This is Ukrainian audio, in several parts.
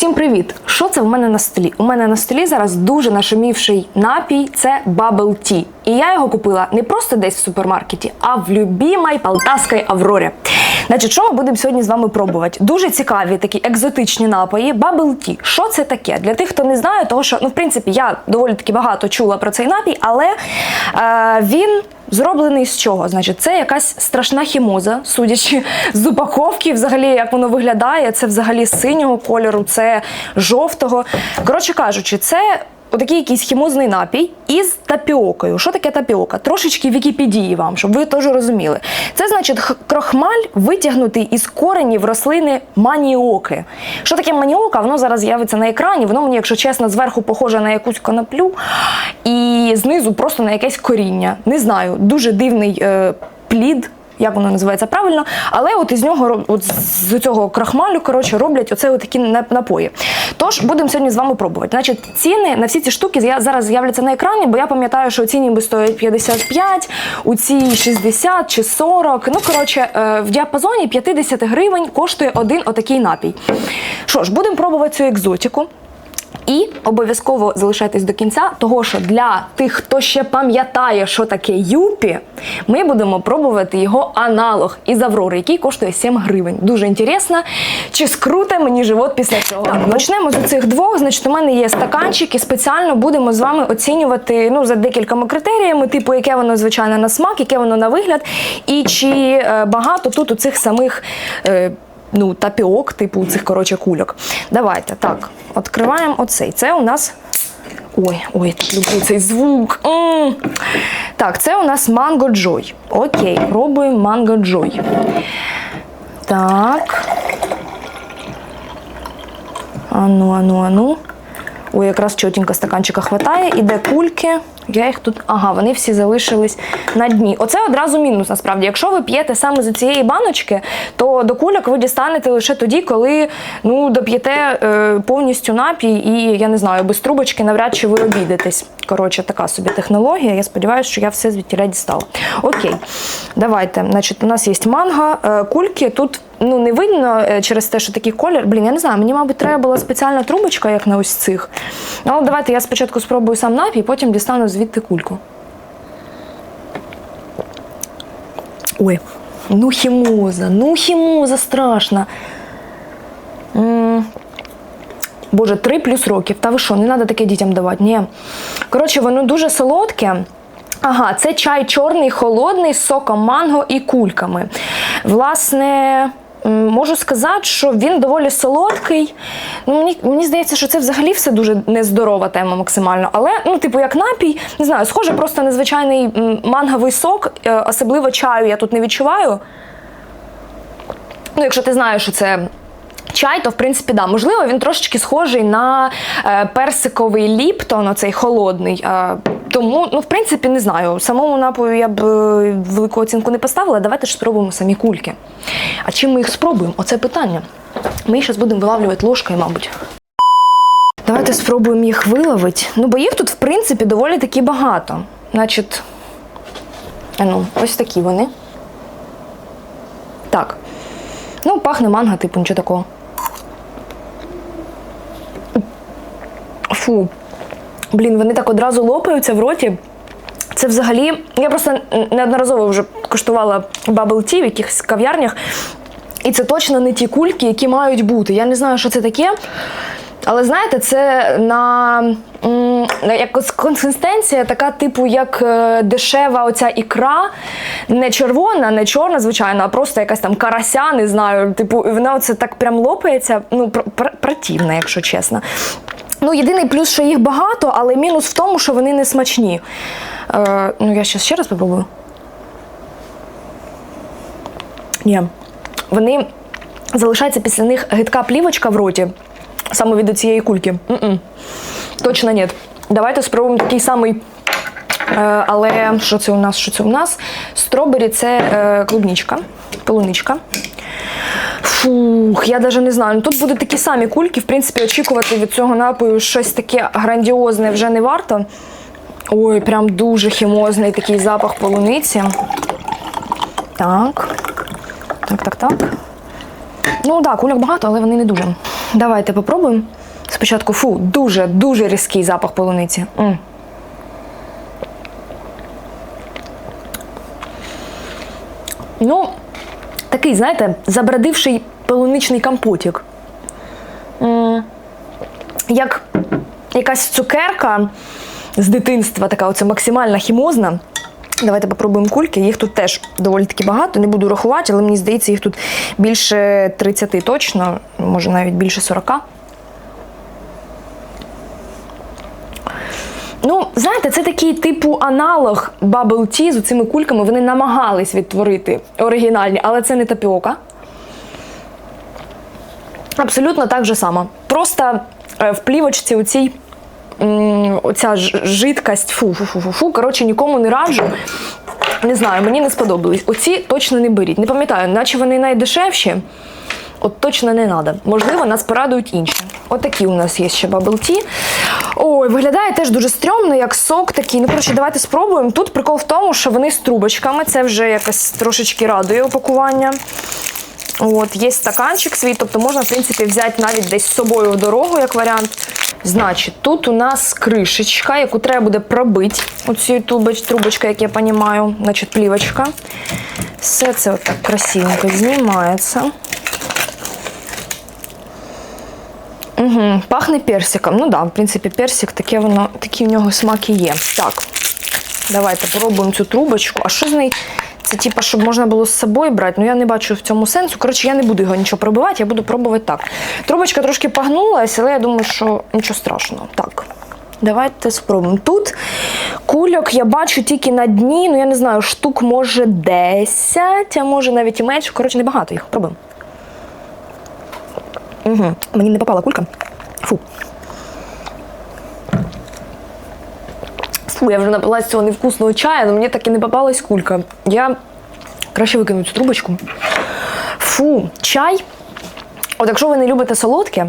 Всім привіт! Що це в мене на столі? У мене на столі зараз дуже нашумівший напій це Bubble Tea. І я його купила не просто десь в супермаркеті, а в любімій полтавській Аврорі. Значить, що ми будемо сьогодні з вами пробувати? Дуже цікаві такі екзотичні напої. Bubble Tea. Що це таке? Для тих, хто не знає, того що ну, в принципі, я доволі таки багато чула про цей напій, але е, він. Зроблений з чого? Значить, це якась страшна хімоза, судячи з упаковки, взагалі, як воно виглядає, це взагалі синього кольору, це жовтого. Коротше кажучи, це отакий якийсь хімозний напій із тапіокою. Що таке тапіока? Трошечки Вікіпедії вам, щоб ви теж розуміли. Це значить крохмаль витягнутий із коренів рослини маніоки. Що таке маніока? Воно зараз з'явиться на екрані. Воно мені, якщо чесно, зверху похоже на якусь коноплю, і знизу просто на якесь коріння. Не знаю, дуже дивний е, плід. Як воно називається правильно, але от із нього от з цього крахмалю коротше роблять оце такі напої. Тож будемо сьогодні з вами пробувати. Значить, ціни на всі ці штуки зараз з'являться на екрані, бо я пам'ятаю, що ці ніби стоять 55, у ці 60 чи 40. Ну коротше, е, в діапазоні 50 гривень коштує один отакий напій. Що ж, будемо пробувати цю екзотику. І обов'язково залишайтесь до кінця, того що для тих, хто ще пам'ятає, що таке юпі, ми будемо пробувати його аналог із Аврори, який коштує 7 гривень. Дуже інтересно, чи скруте мені живот після цього. Так, почнемо з цих двох. Значить, у мене є стаканчик, і спеціально будемо з вами оцінювати ну, за декількома критеріями, типу, яке воно звичайно на смак, яке воно на вигляд, і чи е, багато тут у цих самих. Ну, тапіок, типу цих коротше кульок. Давайте так, відкриваємо оцей. Це у нас. Ой, ой, так люблю цей звук. м Так, це у нас Mango Joy. Окей, пробуємо Mango Joy. Так. Ану, ану, ану. Ой, якраз чотенько стаканчика хватає. Іде кульки. Я їх тут. Ага, вони всі залишились на дні. Оце одразу мінус, насправді. Якщо ви п'єте саме з цієї баночки, то до кульок ви дістанете лише тоді, коли ну, доп'єте е, повністю напій, і я не знаю, без трубочки навряд чи ви обійдетесь. Коротше, така собі технологія. Я сподіваюся, що я все звідтіля дістала. Окей, давайте. Значить, у нас є манго, е, кульки. Тут ну, не видно е, через те, що такий колір. Блін, я не знаю, мені, мабуть, треба була спеціальна трубочка, як на ось цих. Ну, але давайте я спочатку спробую сам напій, потім дістану звідти кульку. Ой, ну хімоза, ну хімоза страшна. Боже, 3 плюс років. Та ви що, не треба таке дітям давати? Ні. Коротше, воно дуже солодке. Ага, це чай чорний, холодний, з соком манго і кульками. Власне, можу сказати, що він доволі солодкий. Ну, мені, мені здається, що це взагалі все дуже нездорова тема максимально. Але, ну, типу, як напій, не знаю, схоже, просто незвичайний манговий сок, е, особливо чаю я тут не відчуваю. Ну, якщо ти знаєш, що це чай, то в принципі да. Можливо, він трошечки схожий на е, персиковий ліптон, оцей холодний. Е, тому, ну, в принципі, не знаю. Самому напою я б е, велику оцінку не поставила. Давайте ж спробуємо самі кульки. А чим ми їх спробуємо? Оце питання. Ми їх зараз будемо вилавлювати ложкою, мабуть. Давайте спробуємо їх виловити. Ну, бо їх тут, в принципі, доволі таки багато. Значить, ну, ось такі вони. Так. Ну, пахне манго, типу, нічого такого. Фу. Блін, вони так одразу лопаються в роті. Це взагалі. Я просто неодноразово вже коштувала bubble tea в якихось кав'ярнях. І це точно не ті кульки, які мають бути. Я не знаю, що це таке. Але знаєте, це на якось консистенція така, типу, як е, дешева оця ікра, не червона, не чорна, звичайно, а просто якась там карася, не знаю. Типу, вона оце так прям лопається. Ну, пр- пр- противна, якщо чесно. Ну, єдиний плюс, що їх багато, але мінус в тому, що вони не смачні. Е, ну, я зараз ще раз спробую. Ні. Вони залишається після них гидка плівочка в роті, саме від цієї кульки. М-м. Точно ні. Давайте спробуємо такий самий. Е, але що це у нас? Що це у нас? Стробері це е, клубничка, полуничка. Фух, я навіть не знаю. Ну, тут будуть такі самі кульки. В принципі, очікувати від цього напою щось таке грандіозне вже не варто. Ой, прям дуже хімозний такий запах полуниці. Так. Так, так, так. Ну так, кульок багато, але вони не дуже. Давайте попробуємо. Спочатку фу, дуже, дуже різкий запах полуниці. М. такий, знаєте, забрадивший полуничний компотик. Як якась цукерка з дитинства, така оце максимально хімозна. Давайте попробуємо кульки. Їх тут теж доволі таки багато. Не буду рахувати, але мені здається, їх тут більше 30 точно, може навіть більше 40. Ну, знаєте, це такий типу аналог Bubble Tea з цими кульками. Вони намагались відтворити оригінальні, але це не тапіока. Абсолютно так же само. Просто е, в плівочці у цій оця жидкость, фу, фу, фу, фу, фу. Коротше, нікому не раджу. Не знаю, мені не сподобались. Оці точно не беріть. Не пам'ятаю, наче вони найдешевші. От точно не треба. Можливо, нас порадують інші. Отакі у нас є ще Bubble Tea. Ой, виглядає теж дуже стрьомно, як сок такий. Ну, коротше, давайте спробуємо. Тут прикол в тому, що вони з трубочками. Це вже якось трошечки радує упакування. От, є стаканчик свій, тобто можна, в принципі, взяти навіть десь з собою в дорогу, як варіант. Значить, тут у нас кришечка, яку треба буде пробити. Оцю трубоч, трубочка, як я розумію, значить, плівочка. Все це отак красивенько знімається. Угу, пахне персиком. Ну так, да, в принципі, персик, таке воно, такі в нього смаки є. Так, давайте попробуємо цю трубочку. А що з нею? Це типа, щоб можна було з собою брати. Ну я не бачу в цьому сенсу. Коротше, я не буду його нічого пробивати, я буду пробувати так. Трубочка трошки погнулася, але я думаю, що нічого страшного. Так. Давайте спробуємо. Тут кульок я бачу тільки на дні, ну я не знаю, штук може 10, а може навіть і менше. Коротше, небагато їх. Пробуємо. Угу. Мені не попала кулька. Фу. Фу, я вже напилась цього невкусного чаю, але мені так і не попалась кулька. Я краще викину цю трубочку. Фу, чай. От якщо ви не любите солодке,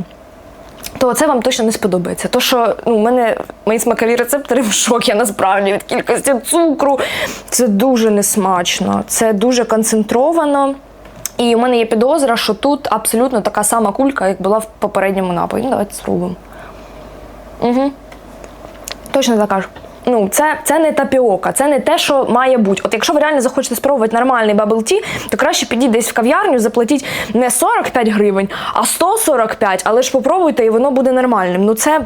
то це вам точно не сподобається. То, що ну, у мене мої смакові рецептори в шокі насправді від кількості цукру. Це дуже несмачно, це дуже концентровано. І у мене є підозра, що тут абсолютно така сама кулька, як була в попередньому. Ну, давайте спробуємо. Угу. Точно така ж. Ну, це, це не тапіока, це не те, що має бути. От якщо ви реально захочете спробувати нормальний bubble tea, то краще підіть десь в кав'ярню, заплатіть не 45 гривень, а 145, але ж попробуйте, і воно буде нормальним. Ну це,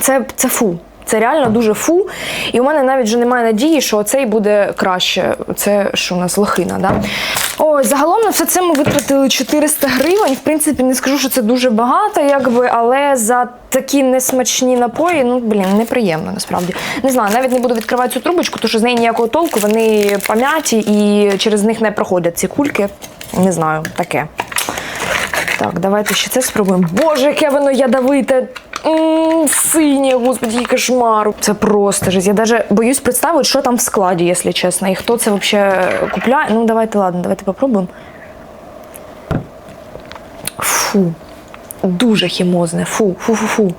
це, це фу. Це реально дуже фу. І у мене навіть вже немає надії, що цей буде краще. Це що у нас лохина, да? Ой, загалом на все це ми витратили 400 гривень. В принципі, не скажу, що це дуже багато, якби, але за такі несмачні напої, ну блін, неприємно насправді. Не знаю, навіть не буду відкривати цю трубочку, тому що з неї ніякого толку, вони пом'яті і через них не проходять ці кульки. Не знаю, таке. Так, давайте ще це спробуємо. Боже, яке воно ядовите! Синє, господи, який кошмар. Це просто жесть. Я навіть боюсь представити, що там в складі, якщо чесно. І хто це взагалі купляє. Ну, давайте, ладно, давайте попробуємо. Фу. Дуже хімозне. Фу, фу, фу, фу.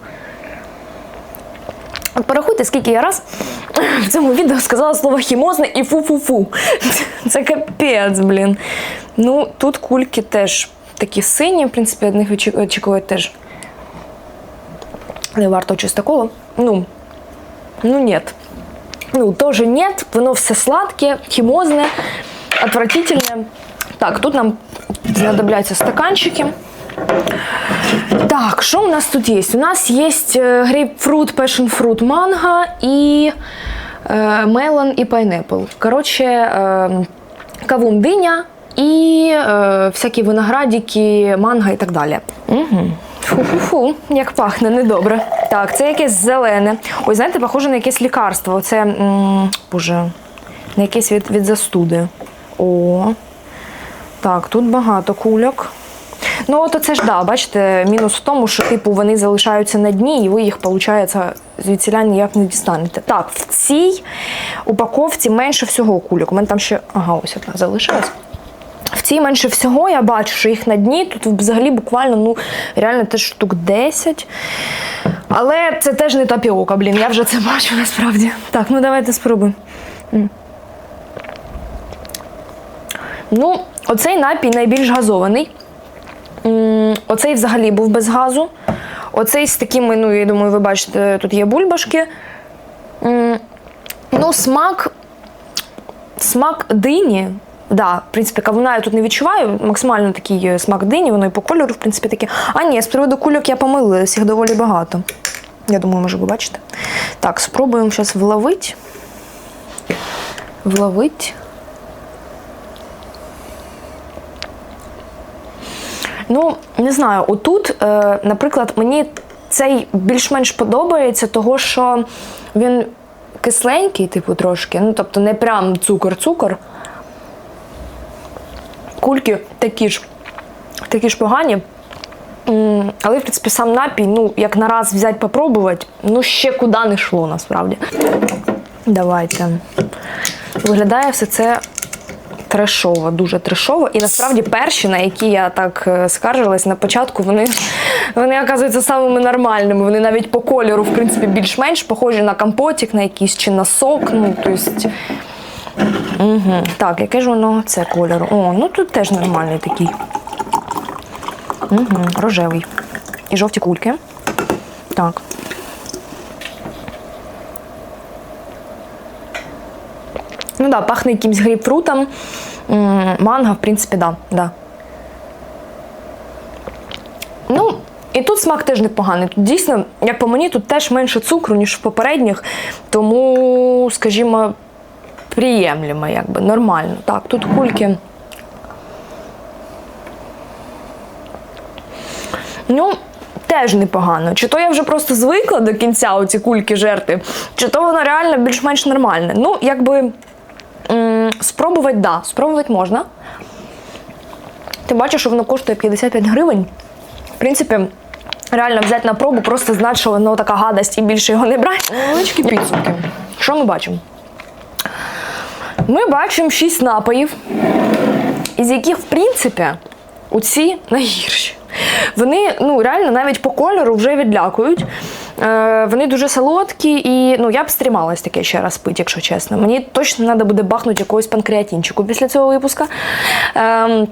От порахуйте, скільки я раз в цьому відео сказала слово хімозне і фу-фу-фу. Це капець, блін. Ну, тут кульки теж такі сині, в принципі, від них очікують теж. Не варто чогось такого. Ну, ну нет. Ну, тоже нет. Воно все сладке, хімозне, отвратительне. Так, тут нам знадобляться стаканчики. Так, що у нас тут є? У нас є е, грейпфрут, пешенфрут, манго і е, мелон і пайнепл. Коротше, е, кавун диня і е, всякі виноградики, манго і так далі. Угу. Фу-фу-фу, як пахне недобре. Так, це якесь зелене. Ой, знаєте, похоже на якесь лікарство. Оце, м, боже, на якесь від, від застуди. О. Так, тут багато кульок. Ну, от це ж да, бачите, мінус в тому, що типу вони залишаються на дні, і ви їх, виходить, звідсіля ніяк не дістанете. Так, в цій упаковці менше всього кульок. У мене там ще. Ага, ось одна залишилась. В цій менше всього я бачу, що їх на дні. Тут взагалі буквально, ну, реально теж штук 10. Але це теж не тапіока, блін, я вже це бачу насправді. Так, ну давайте спробуємо. Ну, оцей напій найбільш газований. Оцей взагалі був без газу. Оцей з такими, ну, я думаю, ви бачите, тут є бульбашки. Ну, смак. Смак дині. Да, в принципі, кавуна я тут не відчуваю. Максимально такий е, смак дині, воно і по кольору, в принципі, таке. А ні, з приводу кульок я помилилась, їх доволі багато. Я думаю, може, ви бачите. Так, спробуємо зараз вловити. Вловити. Ну, не знаю, отут, е, наприклад, мені цей більш-менш подобається, того що він кисленький, типу, трошки. Ну, тобто не прям цукор-цукор. Кульки такі ж, такі ж погані. Але, в принципі, сам напій, ну, як на раз взяти попробувати, ну ще куди не йшло насправді. Давайте. Виглядає все це трешово, дуже трешово. І насправді перші, на які я так е, скаржилась на початку, вони, вони оказуються самими нормальними. Вони навіть по кольору, в принципі, більш-менш похожі на компотик, на якийсь чи на сок. Ну, то есть... Угу. Так, яке ж воно це кольору? О, ну тут теж нормальний такий. Угу, рожевий. І жовті кульки. Так. Ну да, пахне якимсь грейпфрутом. Манго, в принципі, да, да. Ну, і тут смак теж непоганий. Тут дійсно, як по мені, тут теж менше цукру, ніж в попередніх. Тому, скажімо, приємлемо, якби, нормально. Так, тут кульки. Ну, теж непогано. Чи то я вже просто звикла до кінця оці кульки жерти, чи то воно реально більш-менш нормальне. Ну, якби спробувати, да, спробувати можна. Ти бачиш, що воно коштує 55 гривень. В принципі, реально взяти на пробу, просто знати, що воно така гадость і більше його не брати. Невеличкі підсумки. Що ми бачимо? Ми бачимо шість напоїв, із яких, в принципі, оці найгірші. Вони ну, реально навіть по кольору вже відлякують. Е, вони дуже солодкі, і ну, я б стрималась таке ще раз пити, якщо чесно. Мені точно треба буде бахнути якогось панкреатинчику після цього випуска. Ем,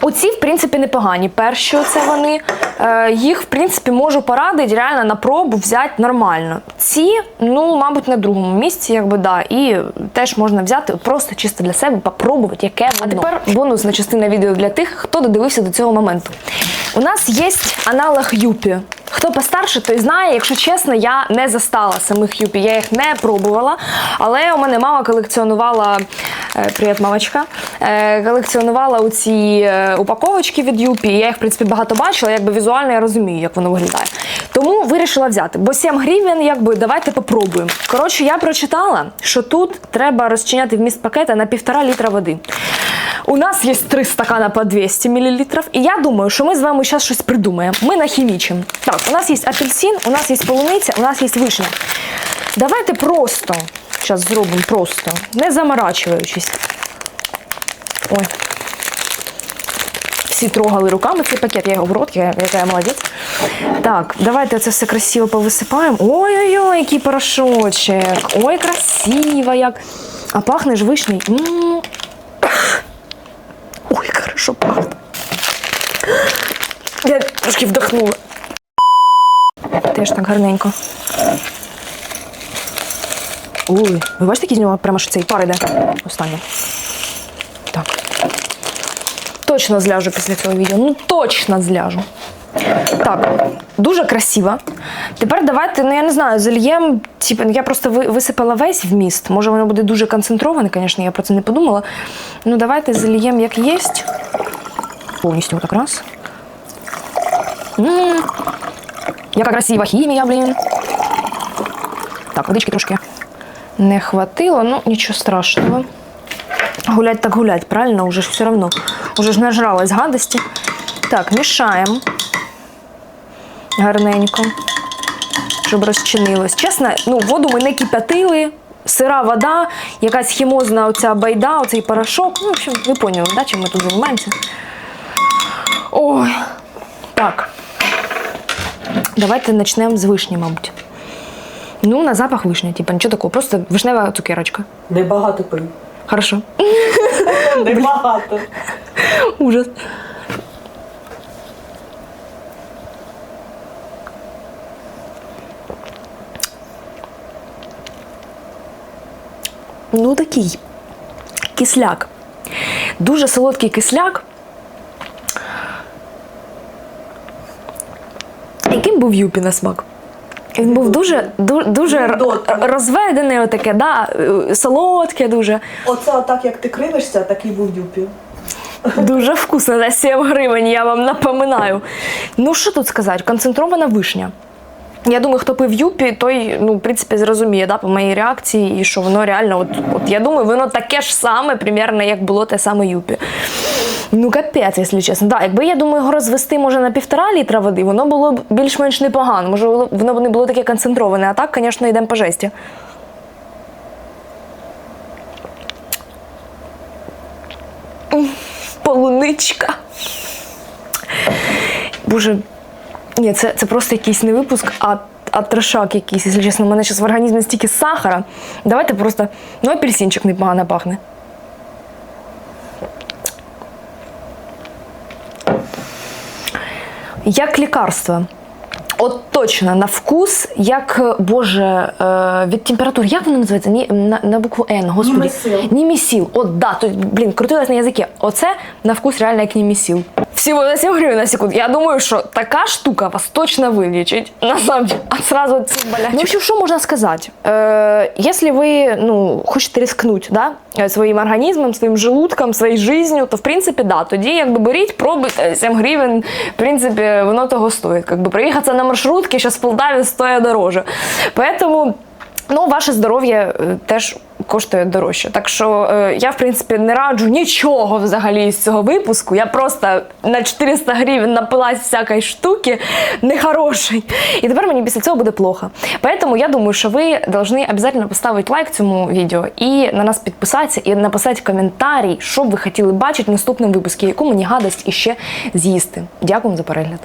Оці, в принципі, непогані. Перші це вони. Е, їх, в принципі, можу порадити реально на пробу взяти нормально. Ці, ну, мабуть, на другому місці, якби да. І теж можна взяти просто чисто для себе, попробувати, яке воно. А тепер бонусна частина відео для тих, хто додивився до цього моменту. У нас є аналог Юпі. Хто постарше, той знає, якщо чесно, я не застала самих Юпі, я їх не пробувала. Але у мене мама колекціонувала е, привіт, мамочка. е, Колекціонувала оці е, упаковочки від Юпі. Я їх, в принципі, багато бачила, якби візуально я розумію, як воно виглядає. Тому вирішила взяти. Бо 7 гривень, якби давайте попробуємо. Коротше, я прочитала, що тут треба розчиняти вміст пакета на півтора літра води. У нас є три стакана по 200 мл, і я думаю, що ми з вами зараз щось придумаємо. Ми нахімічимо. У нас є апельсин, у нас є полуниця, у нас є вишня. Давайте просто, зараз зробимо просто, не заморачуючись. Ой. Всі трогали руками цей пакет, я його в рот, я, яка я молодець. Так, давайте це все красиво повисипаємо. Ой-ой-ой, який порошочок. Ой, красиво як. А пахне ж вишнею. М. Ой, хорошо пахне. Я трошки вдохнула. Теж так гарненько. Ой, ви бачите, який з нього прямо ж цей пар іде? Останнє. Так. Точно зляжу після цього відео. Ну точно зляжу. Так, дуже красиво. Тепер давайте, ну я не знаю, зальєм. Типу, я просто висипала весь вміст. Може, воно буде дуже концентроване, звісно, я про це не подумала. Ну, давайте зальєм як є. Повністю отак раз. М, Яка красива хімія, блін. Так, водички трошки не хватило, ну нічого страшного. Гулять так гулять, правильно? Уже ж все одно. Уже ж нажралась гадості. Так, мішаємо гарненько, щоб розчинилось. Чесно, ну, воду ми не кип'ятили. Сира вода, якась хімозна оця байда, оцей порошок. Ну, в общем, ви поняли, да, чим ми тут займаємося. Ой. Так. Давайте почнемо з вишні, мабуть. Ну, на запах вишня, типу, нічого такого, просто вишнева цукерочка. Небагато пив. Хорошо. Небагато. Ужас. Ну, такий кисляк. Дуже солодкий кисляк. Яким був Юпі на смак? Він був дуже, дуже, дуже розведений, отаке, да, е, солодке дуже. Оце отак, як ти кривишся, такий був дюпі. Дуже вкусно за 7 гривень, я вам напоминаю. Ну що тут сказати? Концентрована вишня. Я думаю, хто пив юпі, той, ну, в принципі, зрозуміє да, по моїй реакції, і що воно реально, от, от я думаю, воно таке ж саме, примерно, як було те саме юпі. Ну, капець, якщо чесно. Да, якби я думаю, його розвести може на півтора літра води, воно було б більш-менш непогано. Може, воно воно не було таке концентроване, а так, звісно, йдемо по жесті. Полуничка. Боже, ні, це, це просто якийсь не випуск, а, а трешак якийсь, якщо чесно. У мене зараз в організмі стільки сахара. Давайте просто. Ну, апельсинчик непогано пахне. Як лікарство. От точно на вкус, як е, Боже, е, від температури, як воно називається? Ні, на, на букву Н, господи. Німісіл. Німісіл. От да, то, блін, крутилась на язикі. Оце на вкус реально як німісіл. Всього на 7 гривень на секунду. Я думаю, що така штука вас точно вилічить. На самом деле, а сразу ці болячки. Ну, в общем, що можна сказати? Е, якщо ви ну, хочете рискнути да, е, своїм організмом, своїм желудком, своєю життю, то в принципі, да, тоді якби беріть, пробуйте 7 гривень, в принципі, воно того стоїть. Якби проїхатися на маршрутці, зараз в Полтаві стоїть дороже. Поэтому Ну, ваше здоров'я е, теж коштує дорожче. Так що е, я, в принципі, не раджу нічого взагалі з цього випуску. Я просто на 400 гривень напилась всякої штуки нехорошої. І тепер мені після цього буде плохо. Поэтому я думаю, що ви повинні обов'язково поставити лайк цьому відео і на нас підписатися, і написати коментарі, що б ви хотіли бачити в наступному випуску, яку мені гадость іще з'їсти. Дякую за перегляд.